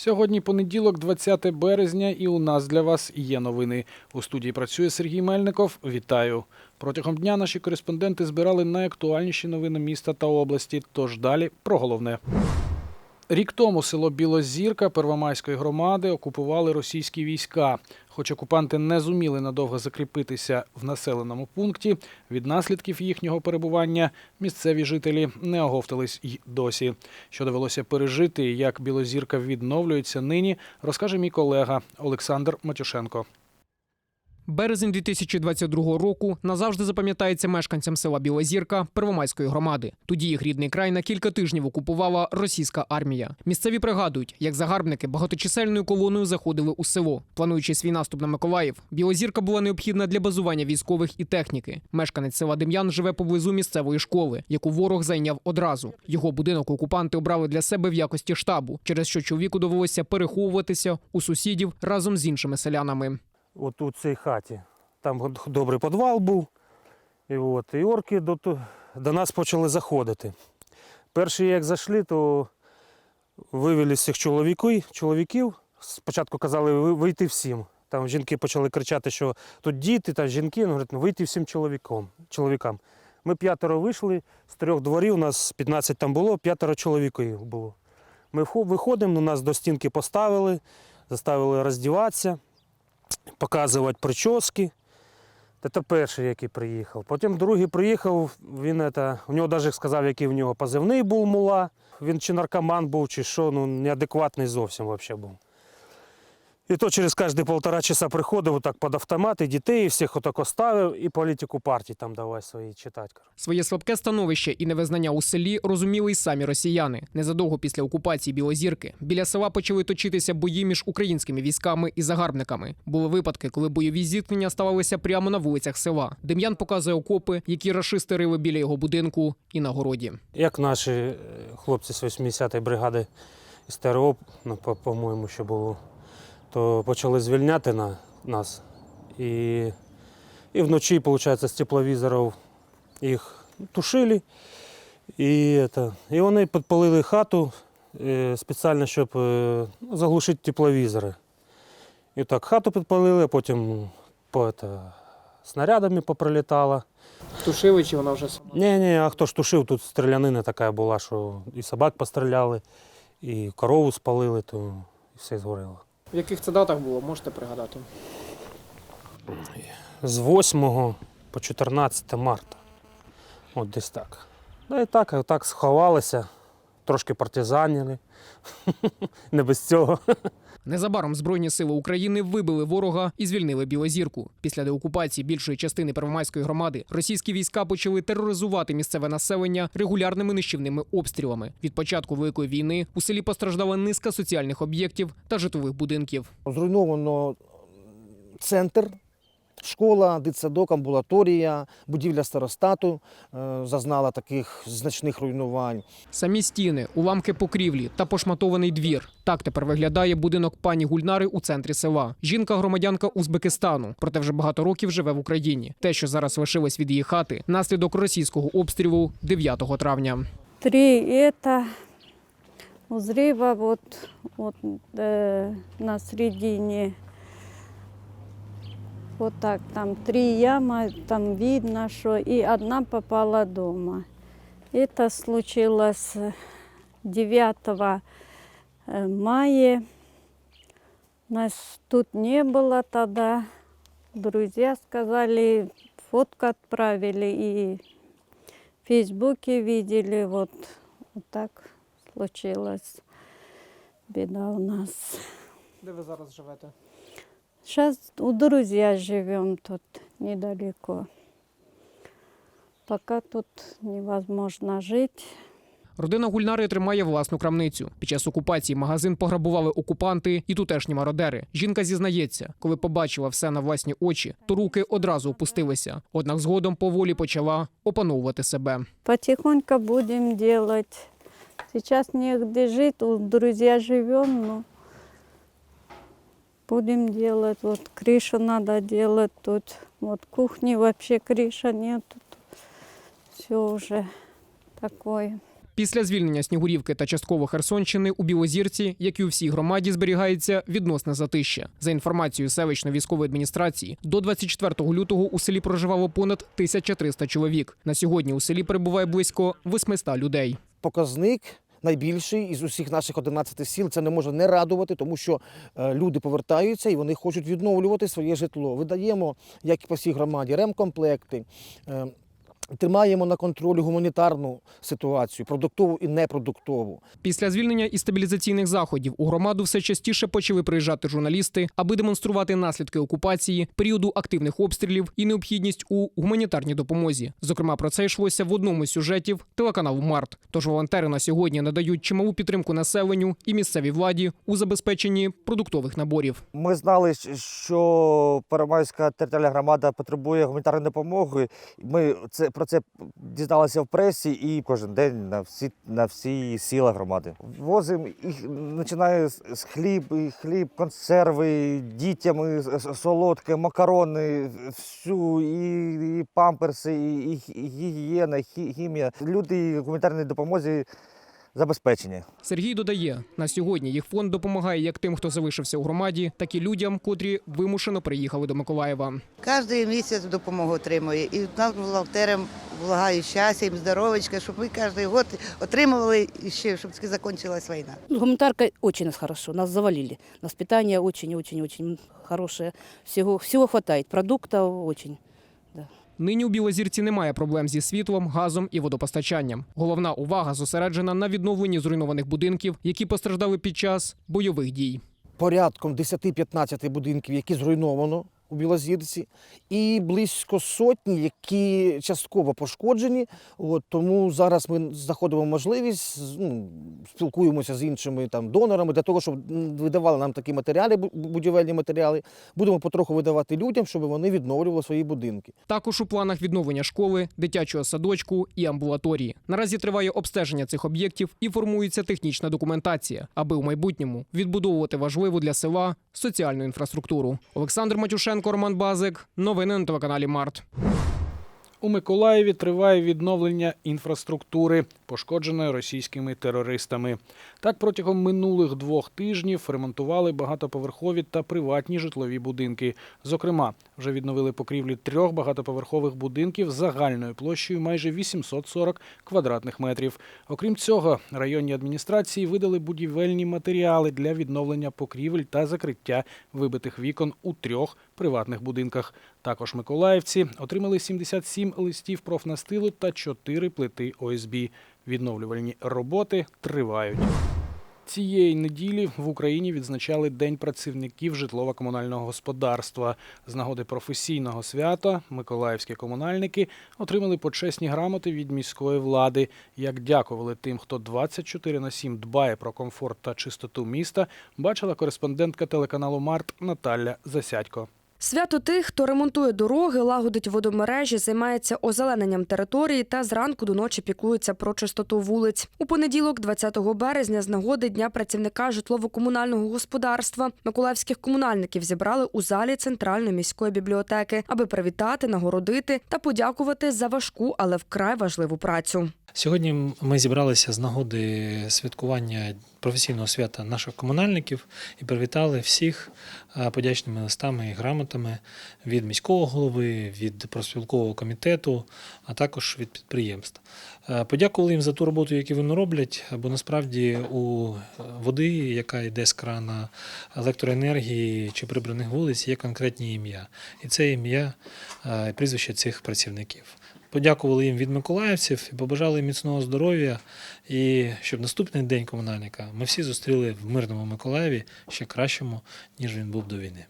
Сьогодні понеділок, 20 березня, і у нас для вас є новини. У студії працює Сергій Мельников. Вітаю. Протягом дня наші кореспонденти збирали найактуальніші новини міста та області. Тож далі про головне. Рік тому село Білозірка Первомайської громади окупували російські війська. Хоч окупанти не зуміли надовго закріпитися в населеному пункті, від наслідків їхнього перебування місцеві жителі не оговтались й досі. Що довелося пережити і як Білозірка відновлюється нині, розкаже мій колега Олександр Матюшенко. Березень 2022 року назавжди запам'ятається мешканцям села Білозірка Первомайської громади. Тоді їх рідний край на кілька тижнів окупувала російська армія. Місцеві пригадують, як загарбники багаточисельною колоною заходили у село. Плануючи свій наступ на Миколаїв, Білозірка була необхідна для базування військових і техніки. Мешканець села Дем'ян живе поблизу місцевої школи, яку ворог зайняв одразу. Його будинок окупанти обрали для себе в якості штабу, через що чоловіку довелося переховуватися у сусідів разом з іншими селянами. От у цій хаті. Там добрий підвал був. І, от, і орки до, до нас почали заходити. Перші, як зайшли, то вивели з цих чоловіків. Спочатку казали вийти всім. Там жінки почали кричати, що тут діти та жінки. Ну, говорять, ну вийти всім чоловіком, чоловікам. Ми п'ятеро вийшли, з трьох дворів, у нас 15 там було, п'ятеро чоловіків було. Ми виходимо, ну, нас до стінки поставили, заставили роздіватися показувати прически. Це перший, який приїхав. Потім другий приїхав, він это, у нього навіть сказав, який в нього позивний був мула. Він чи наркоман був, чи що, ну неадекватний зовсім взагалі був. І то через кожні півтора часа приходив отак під автомат, і дітей, і всіх отак оставив, і політику партії там давай свої читати. Своє слабке становище і невизнання у селі розуміли й самі росіяни. Незадовго після окупації Білозірки біля села почали точитися бої між українськими військами і загарбниками. Були випадки, коли бойові зіткнення ставалися прямо на вулицях села. Дем'ян показує окопи, які рашисти рили біля його будинку і на городі. Як наші е, хлопці з 80-ї бригади з ТРО, ну, по- по-моєму, ще було, то почали звільняти на, нас. І, і вночі, виходить, з тепловізорів їх тушили. І, это, і вони підпалили хату е, спеціально, щоб е, заглушити тепловізори. І так хату підпалили, а потім по, это, снарядами поприлітало. Тушили чи вона вже Ні, ні, а хто ж тушив, тут стрілянина така була, що і собак постріляли, і корову спалили, то і все згоріло. В яких це датах було? Можете пригадати? З 8 по 14 марта. От десь так. Да і так, так сховалися, трошки партизанили. Не без цього. Незабаром Збройні сили України вибили ворога і звільнили Білозірку. Після деокупації більшої частини Первомайської громади російські війська почали тероризувати місцеве населення регулярними нищівними обстрілами. Від початку великої війни у селі постраждала низка соціальних об'єктів та житлових будинків. Зруйновано центр, школа, дитсадок, амбулаторія, будівля старостату е, зазнала таких значних руйнувань. Самі стіни, уламки покрівлі та пошматований двір. Так тепер виглядає будинок пані Гульнари у центрі села. Жінка громадянка Узбекистану, проте вже багато років живе в Україні. Те, що зараз лишилось від її хати, наслідок російського обстрілу 9 травня. Три это взрыва вот, вот э, на середине. Вот так, там три яма, там видно, что и одна попала дома. Это случилось 9 э, мая. Нас тут не было тогда. Друзья сказали, фотку отправили и в Фейсбуке видели, вот, вот так случилось. Беда у нас. Де ви зараз живете? Сейчас у друзья живем тут недалеко. Пока тут невозможно жить. Родина Гульнари тримає власну крамницю. Під час окупації магазин пограбували окупанти і тутешні мародери. Жінка зізнається, коли побачила все на власні очі, то руки одразу опустилися. Однак згодом поволі почала опановувати себе. Потихоньку будем делать. Сейчас негде жить, у друзья живем, но будем делать. Вот крышу надо делать тут. Вот кухни вообще крыша нет. Все уже такое. Після звільнення Снігурівки та частково Херсонщини у Білозірці, як і у всій громаді, зберігається відносне затища. За інформацією селищної військової адміністрації, до 24 лютого у селі проживало понад 1300 чоловік. На сьогодні у селі перебуває близько 800 людей. Показник найбільший із усіх наших 11 сіл. Це не може не радувати, тому що е, люди повертаються і вони хочуть відновлювати своє житло. Видаємо, як і по всій громаді, ремкомплекти. Тримаємо на контролі гуманітарну ситуацію, продуктову і непродуктову. Після звільнення і стабілізаційних заходів у громаду все частіше почали приїжджати журналісти, аби демонструвати наслідки окупації, періоду активних обстрілів і необхідність у гуманітарній допомозі. Зокрема, про це йшлося в одному з сюжетів телеканалу Март. Тож волонтери на сьогодні надають чималу підтримку населенню і місцевій владі у забезпеченні продуктових наборів. Ми знали, що Первомайська територіальна громада потребує гуманітарної допомоги. Ми це про це дізналися в пресі і кожен день на всі на всі сіла громади. Возимо їх починає з хліб, хліб, консерви, дітям солодке, макарони, всю і, і памперси, і, і гігієна, хі- хімія. Люди гуманітарної допомозі забезпечені. Сергій додає, на сьогодні їх фонд допомагає як тим, хто залишився у громаді, так і людям, котрі вимушено приїхали до Миколаєва. Кожен місяць допомогу отримує. І нам волонтерам влагаю щастя, їм здоровечка, щоб ми кожен год отримували і ще, щоб таки закінчилась війна. Гуманитарка очень нас хорошо, нас завалили. Нас питание очень-очень-очень хорошее. Всего, всего хватает, продуктов очень. Нині у Білозірці немає проблем зі світлом, газом і водопостачанням. Головна увага зосереджена на відновленні зруйнованих будинків, які постраждали під час бойових дій. Порядком 10-15 будинків, які зруйновано у Білозірці, і близько сотні, які частково пошкоджені. От, тому зараз ми знаходимо можливість, ну, спілкуємося з іншими там, донорами для того, щоб видавали нам такі матеріали, будівельні матеріали. Будемо потроху видавати людям, щоб вони відновлювали свої будинки. Також у планах відновлення школи, дитячого садочку і амбулаторії. Наразі триває обстеження цих об'єктів і формується технічна документація, аби у майбутньому відбудовувати важливу для села соціальну інфраструктуру. Олександр Матюшенко, Роман Базик. Новини на телеканалі Март. У Миколаєві триває відновлення інфраструктури, пошкодженої російськими терористами. Так, протягом минулих двох тижнів ремонтували багатоповерхові та приватні житлові будинки. Зокрема, вже відновили покрівлі трьох багатоповерхових будинків загальною площею майже 840 квадратних метрів. Окрім цього, районні адміністрації видали будівельні матеріали для відновлення покрівель та закриття вибитих вікон у трьох приватних будинках. Також миколаївці отримали 77 листів профнастилу та 4 плити ОСБ. Відновлювальні роботи тривають. Цієї неділі в Україні відзначали День працівників житлово-комунального господарства. З нагоди професійного свята миколаївські комунальники отримали почесні грамоти від міської влади. Як дякували тим, хто 24 на 7 дбає про комфорт та чистоту міста, бачила кореспондентка телеканалу Март Наталя Засядько. Свято тих, хто ремонтує дороги, лагодить водомережі, займається озелененням території та зранку до ночі піклується про чистоту вулиць. У понеділок, 20 березня, з нагоди Дня працівника житлово-комунального господарства миколаївських комунальників зібрали у залі центральної міської бібліотеки, аби привітати, нагородити та подякувати за важку, але вкрай важливу працю. Сьогодні ми зібралися з нагоди святкування професійного свята наших комунальників і привітали всіх е, подячними листами і грамотами від міського голови, від профспілкового комітету, а також від підприємств. Е, Подякували їм за ту роботу, яку вони роблять, бо насправді у води, яка йде з крана електроенергії чи прибраних вулиць, є конкретні ім'я. І це ім'я е, прізвище цих працівників. Подякували їм від миколаївців і побажали міцного здоров'я. І щоб наступний день комунальника ми всі зустріли в мирному Миколаєві ще кращому, ніж він був до війни.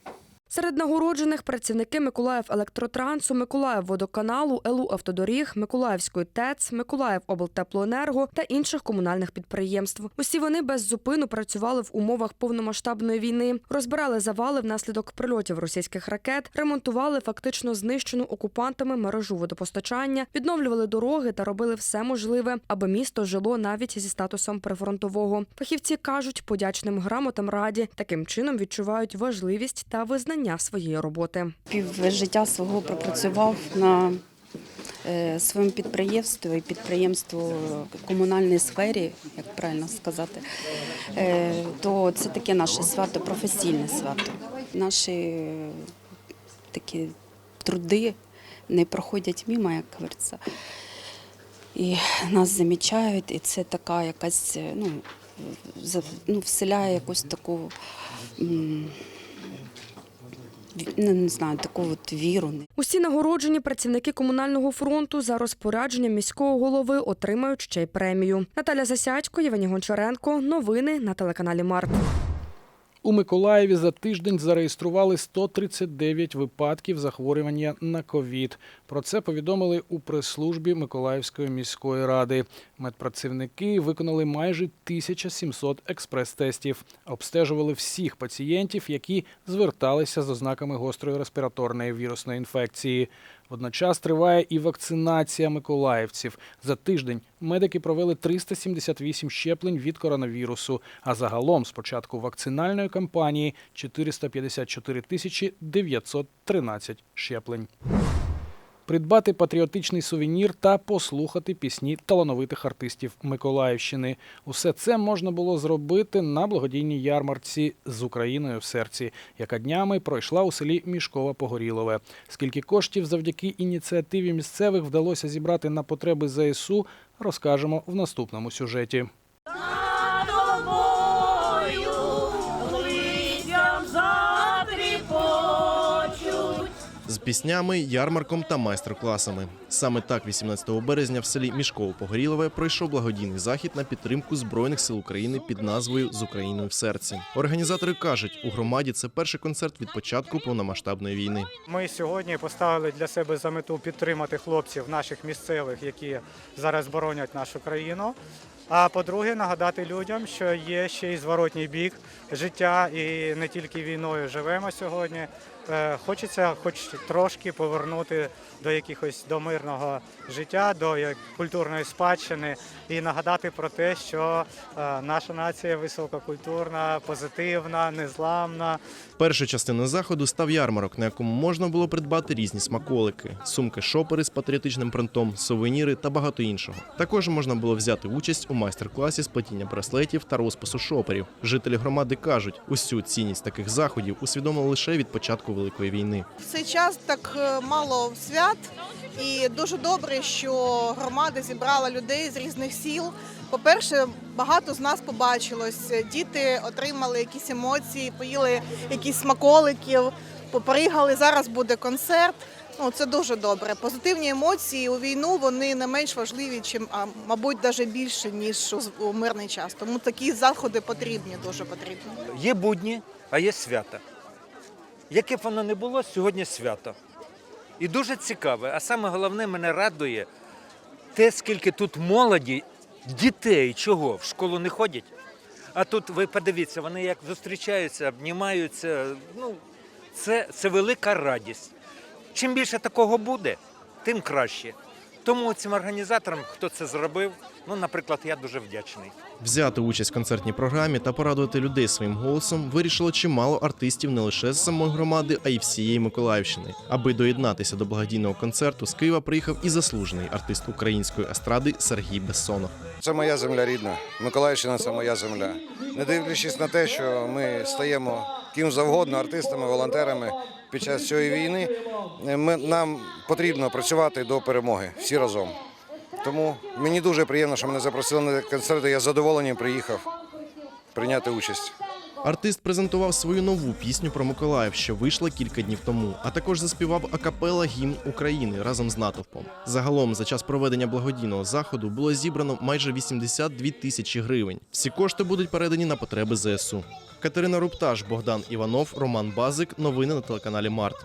Серед нагороджених працівники Миколаїв електротрансу, Миколаїв водоканалу, ЕЛУ автодоріг, Миколаївської ТЕЦ, Миколаїв облтеплоенерго та інших комунальних підприємств. Усі вони без зупину працювали в умовах повномасштабної війни, розбирали завали внаслідок прильотів російських ракет, ремонтували фактично знищену окупантами мережу водопостачання, відновлювали дороги та робили все можливе, аби місто жило навіть зі статусом прифронтового. Фахівці кажуть, подячним грамотам раді таким чином відчувають важливість та визнання своєї роботи. пів життя свого пропрацював на е, своєму підприємству і підприємству комунальній сфері, як правильно сказати, е, то це таке наше свято, професійне свято. Наші такі труди не проходять мимо, як говориться. І нас замічають, і це така якась, ну, ну, вселяє якусь таку, ну, не знаю, таку от віру. Усі нагороджені працівники комунального фронту за розпорядженням міського голови отримають ще й премію. Наталя Засядько, Євгеній Гончаренко. Новини на телеканалі Март. У Миколаєві за тиждень зареєстрували 139 випадків захворювання на ковід. Про це повідомили у прес-службі Миколаївської міської ради. Медпрацівники виконали майже 1700 експрес-тестів. Обстежували всіх пацієнтів, які зверталися з ознаками гострої респіраторної вірусної інфекції. Водночас триває і вакцинація миколаївців. За тиждень медики провели 378 щеплень від коронавірусу. А загалом з початку вакцинальної кампанії 454 тисячі 913 щеплень. Придбати патріотичний сувенір та послухати пісні талановитих артистів Миколаївщини. Усе це можна було зробити на благодійній ярмарці з Україною в серці, яка днями пройшла у селі Мішкова Погорілове. Скільки коштів завдяки ініціативі місцевих вдалося зібрати на потреби ЗСУ, розкажемо в наступному сюжеті. З піснями, ярмарком та майстер-класами. Саме так, 18 березня в селі Мішково-Погорілове пройшов благодійний захід на підтримку збройних сил України під назвою З Україною в серці. Організатори кажуть, у громаді це перший концерт від початку повномасштабної війни. Ми сьогодні поставили для себе за мету підтримати хлопців наших місцевих, які зараз боронять нашу країну. А по-друге, нагадати людям, що є ще й зворотній бік життя, і не тільки війною живемо сьогодні. Е, Хочеться, хоч трошки повернути до якихось до мирного життя, до культурної спадщини і нагадати про те, що е, наша нація висококультурна, позитивна, незламна. Першою частиною заходу став ярмарок, на якому можна було придбати різні смаколики, сумки шопери з патріотичним принтом, сувеніри та багато іншого. Також можна було взяти участь у майстер-класі з плетіння браслетів та розпису шоперів. Жителі громади кажуть, усю цінність таких заходів усвідомили лише від початку великої війни. В цей час так е, мало свят, і дуже добре, що громада зібрала людей з різних сіл. По-перше, багато з нас побачилось. Діти отримали якісь емоції, поїли якісь смаколиків, попригали. Зараз буде концерт. Ну, це дуже добре. Позитивні емоції у війну вони не менш важливі, чим, а мабуть, навіть більше ніж у- мирний час. Тому такі заходи потрібні, дуже потрібні. Є будні, а є свята. Яке б воно не було, сьогодні свято. І дуже цікаве, а саме головне мене радує те, скільки тут молоді, дітей, чого, в школу не ходять. А тут ви подивіться, вони як зустрічаються, обнімаються. Ну, це, це велика радість. Чим більше такого буде, тим краще. Тому цим організаторам, хто це зробив, ну, наприклад, я дуже вдячний. Взяти участь в концертній програмі та порадувати людей своїм голосом вирішило чимало артистів не лише з самої громади, а й всієї Миколаївщини. Аби доєднатися до благодійного концерту, з Києва приїхав і заслужений артист української естради Сергій Бессонов. Це моя земля рідна. Миколаївщина це моя земля. Не дивлячись на те, що ми стаємо ким завгодно, артистами, волонтерами під час цієї війни, ми, нам потрібно працювати до перемоги всі разом. Тому мені дуже приємно, що мене запросили на концерт. Я з задоволенням приїхав прийняти участь. Артист презентував свою нову пісню про Миколаїв, що вийшла кілька днів тому, а також заспівав акапела гімн України разом з натовпом. Загалом за час проведення благодійного заходу було зібрано майже 82 тисячі гривень. Всі кошти будуть передані на потреби ЗСУ. Катерина Рупташ, Богдан Іванов, Роман Базик. Новини на телеканалі Март.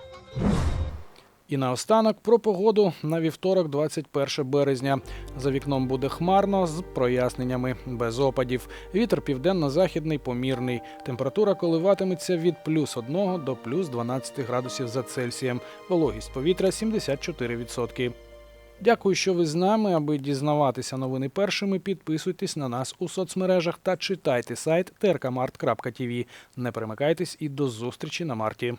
І наостанок про погоду на вівторок, 21 березня. За вікном буде хмарно з проясненнями, без опадів. Вітер південно-західний помірний. Температура коливатиметься від плюс 1 до плюс 12 градусів за Цельсієм. Вологість повітря 74%. Дякую, що ви з нами. Аби дізнаватися новини першими, підписуйтесь на нас у соцмережах та читайте сайт trkmart.tv. Не перемикайтесь і до зустрічі на марті.